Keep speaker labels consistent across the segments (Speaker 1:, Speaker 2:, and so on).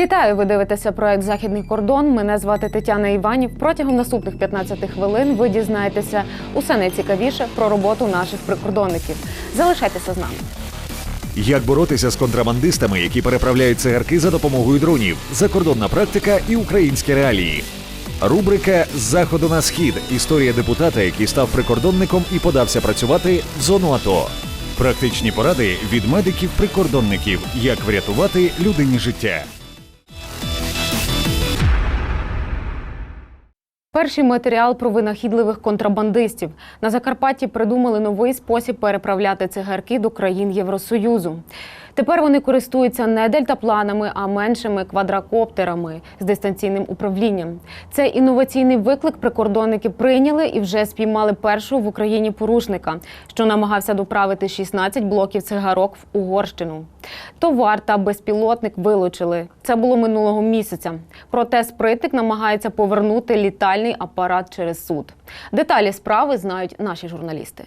Speaker 1: Вітаю! Ви дивитеся проект Західний кордон. Мене звати Тетяна Іванів. Протягом наступних 15 хвилин ви дізнаєтеся усе найцікавіше про роботу наших прикордонників. Залишайтеся з нами.
Speaker 2: Як боротися з контрабандистами, які переправляють цигарки за допомогою дронів, закордонна практика і українські реалії. Рубрика з заходу на схід. Історія депутата, який став прикордонником і подався працювати в зону АТО. Практичні поради від медиків-прикордонників, як врятувати людині життя.
Speaker 1: Перший матеріал про винахідливих контрабандистів на Закарпатті придумали новий спосіб переправляти цигарки до країн Євросоюзу. Тепер вони користуються не дельтапланами, а меншими квадрокоптерами з дистанційним управлінням. Цей інноваційний виклик прикордонники прийняли і вже спіймали першого в Україні порушника, що намагався доправити 16 блоків цигарок в Угорщину. Товар та безпілотник вилучили. Це було минулого місяця. Проте спритик намагається повернути літальний апарат через суд. Деталі справи знають наші журналісти.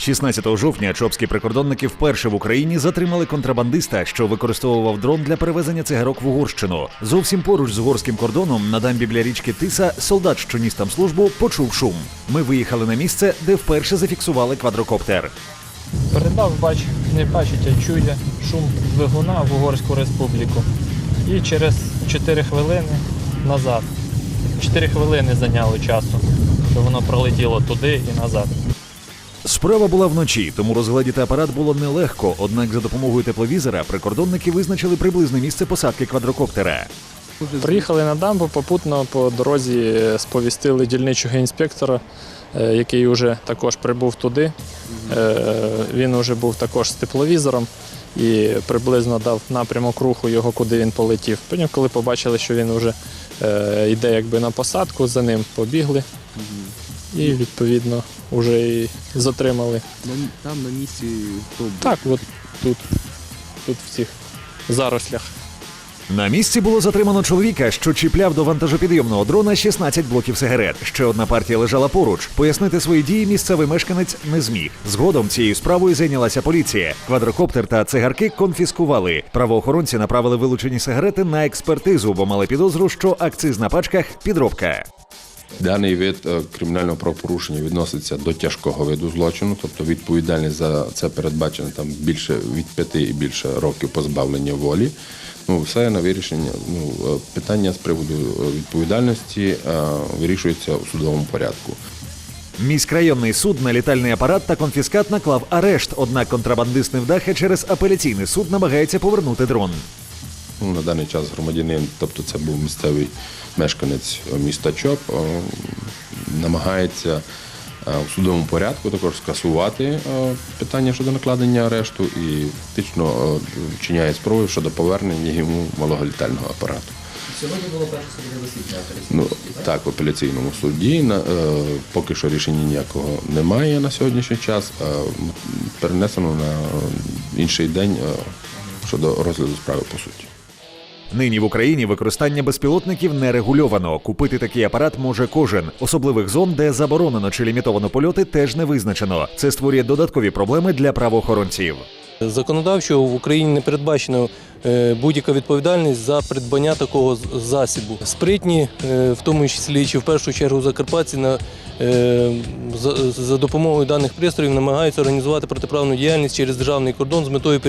Speaker 2: 16 жовтня чопські прикордонники вперше в Україні затримали контрабандиста, що використовував дрон для перевезення цигарок в Угорщину. Зовсім поруч з угорським кордоном на дамбі біля річки Тиса солдат, що ніс там службу, почув шум. Ми виїхали на місце, де вперше зафіксували квадрокоптер.
Speaker 3: Передав, бач, не бачить, а чує шум двигуна в Угорську республіку. І через 4 хвилини назад. 4 хвилини зайняло часу, що воно пролетіло туди і назад.
Speaker 2: Справа була вночі, тому розгледіти апарат було нелегко. Однак за допомогою тепловізора прикордонники визначили приблизне місце посадки квадрокоптера.
Speaker 3: Приїхали на дамбу, попутно по дорозі сповістили дільничого інспектора, е, який вже також прибув туди. Е, Він вже був також з тепловізором і приблизно дав напрямок руху його, куди він полетів. Потім, коли побачили, що він вже е, йде якби на посадку, за ним побігли і відповідно вже і затримали.
Speaker 4: На, там на місці хто?
Speaker 3: Так, от тут, тут в цих зарослях.
Speaker 2: На місці було затримано чоловіка, що чіпляв до вантажопідйомного дрона 16 блоків сигарет. Ще одна партія лежала поруч. Пояснити свої дії місцевий мешканець не зміг. Згодом цією справою зайнялася поліція. Квадрокоптер та цигарки конфіскували. Правоохоронці направили вилучені сигарети на експертизу, бо мали підозру, що акциз на пачках підробка.
Speaker 5: Даний вид е, кримінального правопорушення відноситься до тяжкого виду злочину, тобто відповідальність за це передбачено там більше від п'яти і більше років позбавлення волі. Ну, все на вирішення. Ну, е, питання з приводу е, відповідальності вирішується у судовому порядку.
Speaker 2: Міськрайонний суд на літальний апарат та конфіскат наклав арешт. Однак контрабандист невдаха через апеляційний суд намагається повернути дрон.
Speaker 5: Ну, на даний час громадянин, тобто це був місцевий мешканець міста Чоп, е, намагається е, у судовому порядку також скасувати е, питання щодо накладення арешту і фактично вчиняє спроби щодо повернення йому малоголітального апарату.
Speaker 4: Сьогодні було перше судове засідання.
Speaker 5: Ну так, в апеляційному суді на е, поки що рішення ніякого немає на сьогоднішній час. Е, перенесено на інший день е, щодо розгляду справи по суті.
Speaker 2: Нині в Україні використання безпілотників не регульовано. Купити такий апарат може кожен. Особливих зон, де заборонено чи лімітовано польоти, теж не визначено. Це створює додаткові проблеми для правоохоронців.
Speaker 6: Законодавчо в Україні не передбачено е, будь-яка відповідальність за придбання такого засібу. Спритні, е, в тому числі чи в першу чергу закарпатці, на, е, за, допомогою даних пристроїв намагаються організувати протиправну діяльність через державний кордон з метою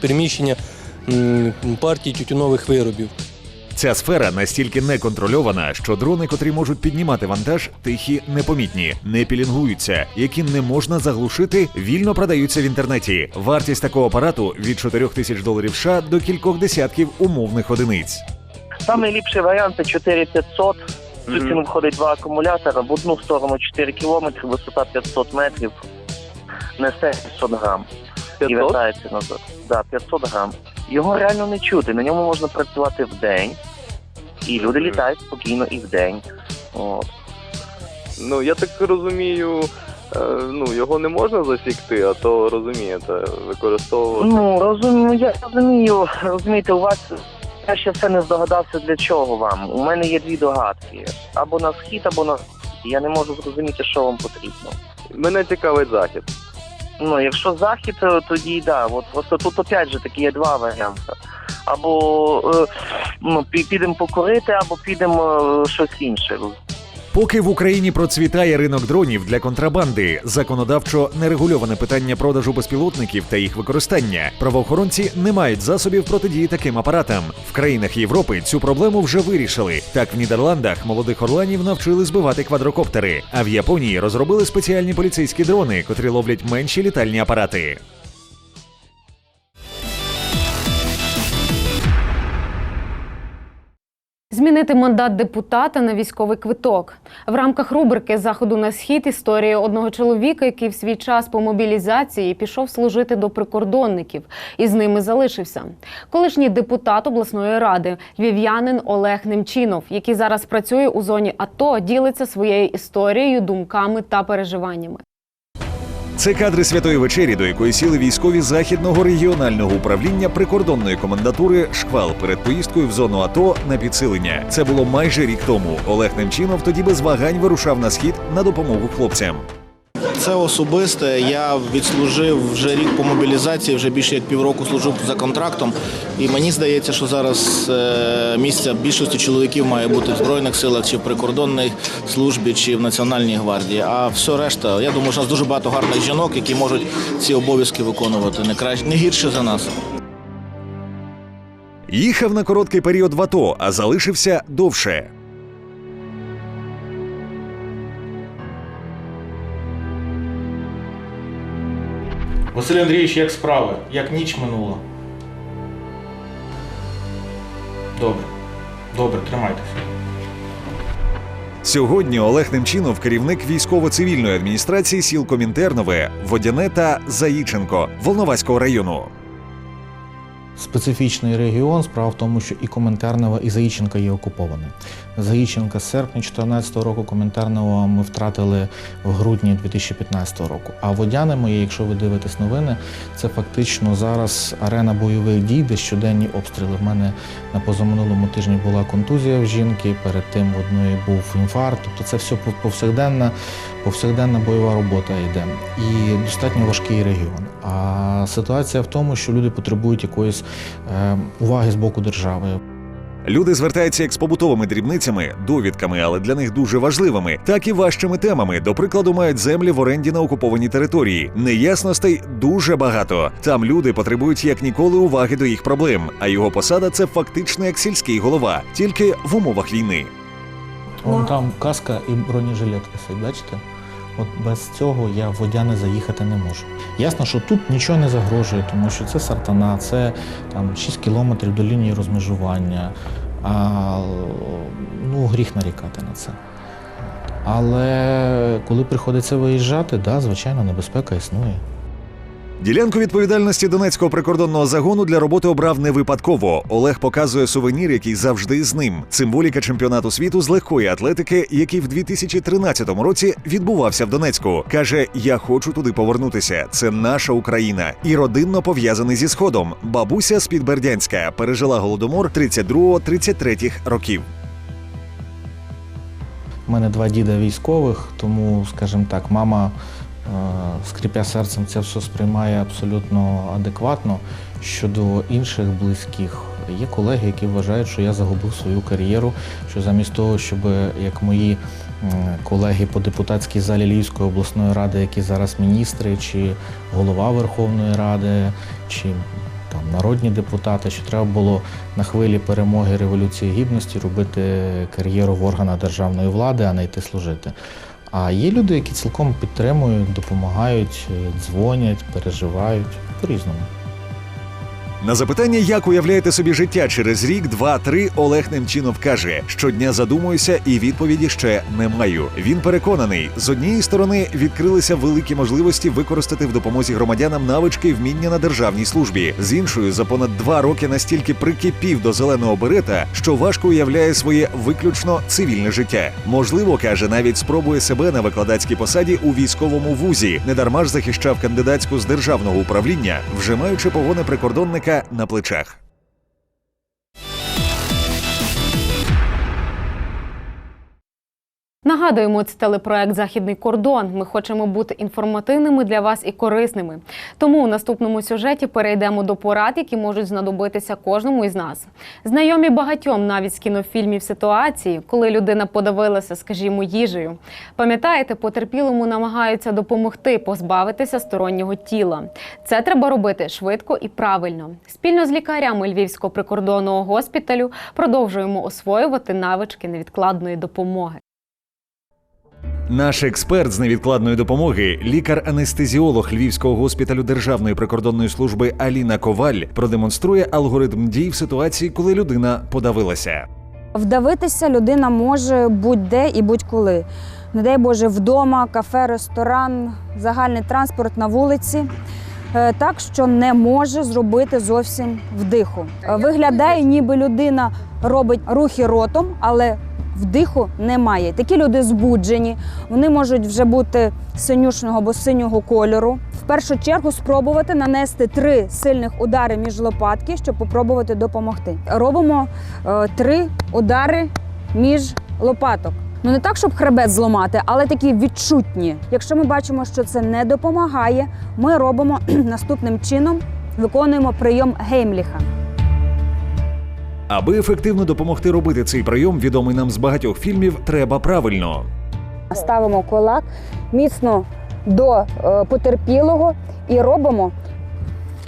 Speaker 6: переміщення партій тютюнових виробів.
Speaker 2: Ця сфера настільки неконтрольована, що дрони, котрі можуть піднімати вантаж, тихі, непомітні, не пілінгуються, які не можна заглушити, вільно продаються в інтернеті. Вартість такого апарату від 4 тисяч доларів США до кількох десятків умовних одиниць.
Speaker 7: Самий ліпший варіант це 4500. Тут mm входить два акумулятора. В одну сторону 4 кілометри, висота 500 метрів, несе 500 грам. І вертається назад. Да, 500 грам. Його реально не чути. На ньому можна працювати в день. І люди літають спокійно і в день. От.
Speaker 8: Ну, я так розумію, е, ну, його не можна засікти, а то розумієте, використовувати.
Speaker 7: Ну, розумію, я розумію, розумієте, у вас я ще все не здогадався для чого вам. У мене є дві догадки: або на схід, або на схід. Я не можу зрозуміти, що вам потрібно.
Speaker 8: Мене цікавить захід.
Speaker 7: Ну, якщо захід, тоді да. От просто тут опять же такі є два варіанти. або е, ну, підемо покорити, або підемо е, щось інше.
Speaker 2: Поки в Україні процвітає ринок дронів для контрабанди, законодавчо нерегульоване питання продажу безпілотників та їх використання. Правоохоронці не мають засобів протидії таким апаратам. В країнах Європи цю проблему вже вирішили. Так, в Нідерландах молодих орланів навчили збивати квадрокоптери, а в Японії розробили спеціальні поліцейські дрони, котрі ловлять менші літальні апарати.
Speaker 1: Змінити мандат депутата на військовий квиток в рамках рубрики Заходу на схід історія одного чоловіка, який в свій час по мобілізації пішов служити до прикордонників і з ними залишився. Колишній депутат обласної ради, львів'янин Олег Немчинов, який зараз працює у зоні АТО, ділиться своєю історією, думками та переживаннями.
Speaker 2: Це кадри святої вечері, до якої сіли військові західного регіонального управління прикордонної комендатури Шквал перед поїздкою в зону АТО на підсилення. Це було майже рік тому. Олег Немчинов тоді без вагань вирушав на схід на допомогу хлопцям.
Speaker 9: Це особисте. Я відслужив вже рік по мобілізації, вже більше як півроку служив за контрактом. І мені здається, що зараз е, місце більшості чоловіків має бути в Збройних силах, чи в прикордонній службі, чи в Національній гвардії. А все решта, я думаю, що у нас дуже багато гарних жінок, які можуть ці обов'язки виконувати не краще, не гірше за нас.
Speaker 2: Їхав на короткий період в АТО, а залишився довше.
Speaker 10: Василь Андрійович, як справи? Як ніч минула? Добре. Добре, тримайтеся.
Speaker 2: Сьогодні Олег Немчинов, керівник військово-цивільної адміністрації сіл Комінтернове, Водяне та Заїченко Волноваського району.
Speaker 11: Специфічний регіон. Справа в тому, що і Коментарнова, і Заїченка є окуповані. Заїченка з серпня 2014 року, Коментарнова ми втратили в грудні 2015 року. А водяне моє, якщо ви дивитесь новини, це фактично зараз арена бойових дій, де щоденні обстріли. В мене на позаминулому тижні була контузія в жінки, перед тим в одної був інфаркт. Тобто це все повсякденна, повсякденна бойова робота йде. І достатньо важкий регіон. А ситуація в тому, що люди потребують якоїсь е, уваги з боку держави.
Speaker 2: Люди звертаються як з побутовими дрібницями, довідками, але для них дуже важливими, так і важчими темами. До прикладу, мають землі в оренді на окупованій території. Неясностей дуже багато. Там люди потребують як ніколи уваги до їх проблем. А його посада це фактично як сільський голова, тільки в умовах війни.
Speaker 11: Вон там каска і бронежилет бачите? От без цього я в водяне заїхати не можу. Ясно, що тут нічого не загрожує, тому що це сартана, це там 6 кілометрів до лінії розмежування. А, ну, гріх нарікати на це. Але коли приходиться виїжджати, да, звичайно, небезпека існує.
Speaker 2: Ділянку відповідальності Донецького прикордонного загону для роботи обрав не випадково. Олег показує сувенір, який завжди з ним. Символіка чемпіонату світу з легкої атлетики, який в 2013 році відбувався в Донецьку. каже: Я хочу туди повернутися. Це наша Україна і родинно пов'язаний зі сходом. Бабуся з під Бердянська пережила голодомор 32-33 років.
Speaker 11: У мене два діда військових, тому, скажімо так, мама, скрипя серцем, це все сприймає абсолютно адекватно. Щодо інших близьких, є колеги, які вважають, що я загубив свою кар'єру, що замість того, щоб як мої колеги по депутатській залі Львівської обласної ради, які зараз міністри, чи голова Верховної Ради, чи там народні депутати, що треба було на хвилі перемоги Революції Гідності робити кар'єру в органах державної влади, а не йти служити. А є люди, які цілком підтримують, допомагають, дзвонять, переживають по-різному.
Speaker 2: На запитання, як уявляєте собі життя через рік, два, три, Олег Немчинов каже: щодня задумуюся, і відповіді ще не маю. Він переконаний, з однієї сторони відкрилися великі можливості використати в допомозі громадянам навички і вміння на державній службі. З іншою, за понад два роки настільки прикипів до зеленого берета, що важко уявляє своє виключно цивільне життя. Можливо, каже, навіть спробує себе на викладацькій посаді у військовому вузі. Недарма ж захищав кандидатську з державного управління, вже маючи погони прикордонника на плечах.
Speaker 1: Нагадуємо, це телепроект Західний кордон. Ми хочемо бути інформативними для вас і корисними. Тому у наступному сюжеті перейдемо до порад, які можуть знадобитися кожному із нас. Знайомі багатьом навіть з кінофільмів ситуації, коли людина подавилася, скажімо, їжею. Пам'ятаєте, потерпілому намагаються допомогти позбавитися стороннього тіла. Це треба робити швидко і правильно. Спільно з лікарями Львівського прикордонного госпіталю продовжуємо освоювати навички невідкладної допомоги.
Speaker 2: Наш експерт з невідкладної допомоги, лікар-анестезіолог Львівського госпіталю Державної прикордонної служби Аліна Коваль, продемонструє алгоритм дій в ситуації, коли людина подавилася.
Speaker 12: Вдавитися людина може будь-де і будь-коли. Не дай Боже, вдома, кафе, ресторан, загальний транспорт на вулиці. Е, Так що не може зробити зовсім вдиху. Виглядає, ніби людина робить рухи ротом, але вдиху немає. Такі люди збуджені, вони можуть вже бути синюшного або синього кольору. В першу чергу спробувати нанести три сильних удари між лопатки, щоб попробувати допомогти. Робимо е, три удари між лопаток. Ну не так, щоб хребет зламати, але такі відчутні. Якщо ми бачимо, що це не допомагає, ми робимо наступним чином: виконуємо прийом Геймліха.
Speaker 2: Аби ефективно допомогти робити цей прийом, відомий нам з багатьох фільмів, треба правильно.
Speaker 12: Ставимо кулак міцно до е, потерпілого і робимо,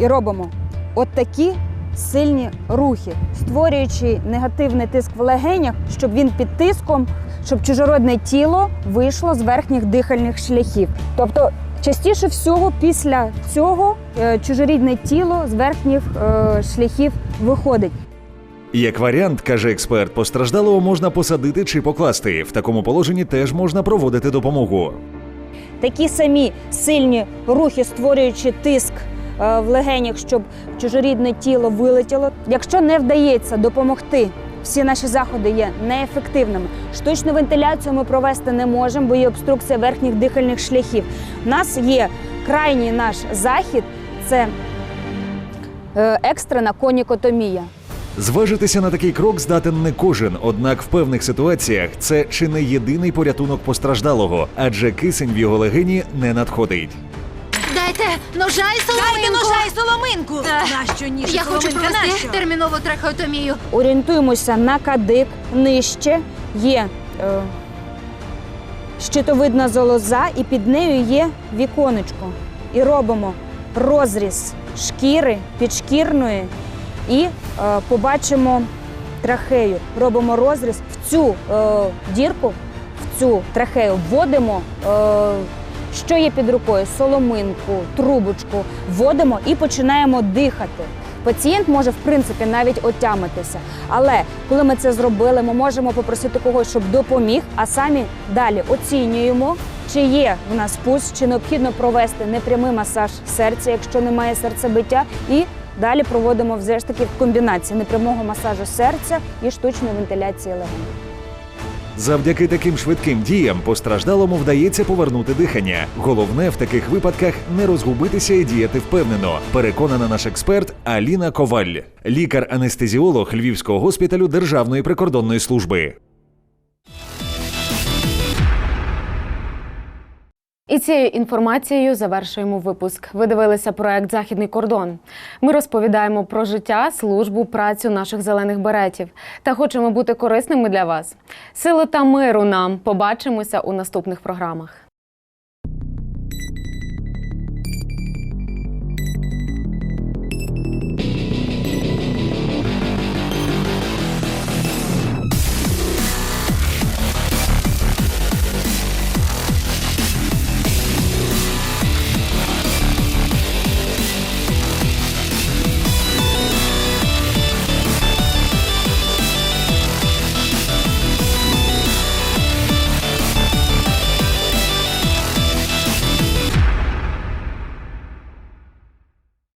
Speaker 12: і робимо от такі сильні рухи, створюючи негативний тиск в легенях, щоб він під тиском, щоб чужородне тіло вийшло з верхніх дихальних шляхів. Тобто, частіше всього, після цього е, чужорідне тіло з верхніх е, шляхів виходить.
Speaker 2: Як варіант, каже експерт, постраждалого можна посадити чи покласти. В такому положенні теж можна проводити допомогу.
Speaker 12: такі самі сильні рухи, створюючи тиск е, в легенях, щоб чужорідне тіло вилетіло. Якщо не вдається допомогти, всі наші заходи є неефективними. Штучну вентиляцію ми провести не можемо, бо є обструкція верхніх дихальних шляхів. У нас є крайній наш захід це е, екстрена конікотомія.
Speaker 2: Зважитися на такий крок здатен не кожен, однак в певних ситуаціях це чи не єдиний порятунок постраждалого, адже кисень в його легені не надходить.
Speaker 13: Дайте ножа і соломинку.
Speaker 14: Дайте ножа і соломинку! Нащо ніж
Speaker 13: Я хочу
Speaker 14: соломинка?
Speaker 13: провести
Speaker 14: Нащо?
Speaker 13: термінову трахеотомію.
Speaker 12: Орієнтуємося на кадик нижче є е, щитовидна залоза, і під нею є віконечко. І робимо розріз шкіри підшкірної і е, побачимо трахею. Робимо розріз в цю е, дірку, в цю трахею вводимо. Е, що є під рукою? Соломинку, трубочку вводимо і починаємо дихати. Пацієнт може в принципі навіть отямитися. Але коли ми це зробили, ми можемо попросити когось, щоб допоміг, а самі далі оцінюємо, чи є в нас пульс, чи необхідно провести непрямий масаж серця, якщо немає серцебиття, і далі проводимо все ж таки в комбінації непрямого масажу серця і штучної вентиляції легень.
Speaker 2: Завдяки таким швидким діям постраждалому вдається повернути дихання. Головне в таких випадках не розгубитися і діяти впевнено. Переконана наш експерт Аліна Коваль, лікар-анестезіолог Львівського госпіталю Державної прикордонної служби.
Speaker 1: І цією інформацією завершуємо випуск. Ви дивилися проект Західний кордон. Ми розповідаємо про життя, службу, працю наших зелених беретів та хочемо бути корисними для вас. Сили та миру нам побачимося у наступних програмах.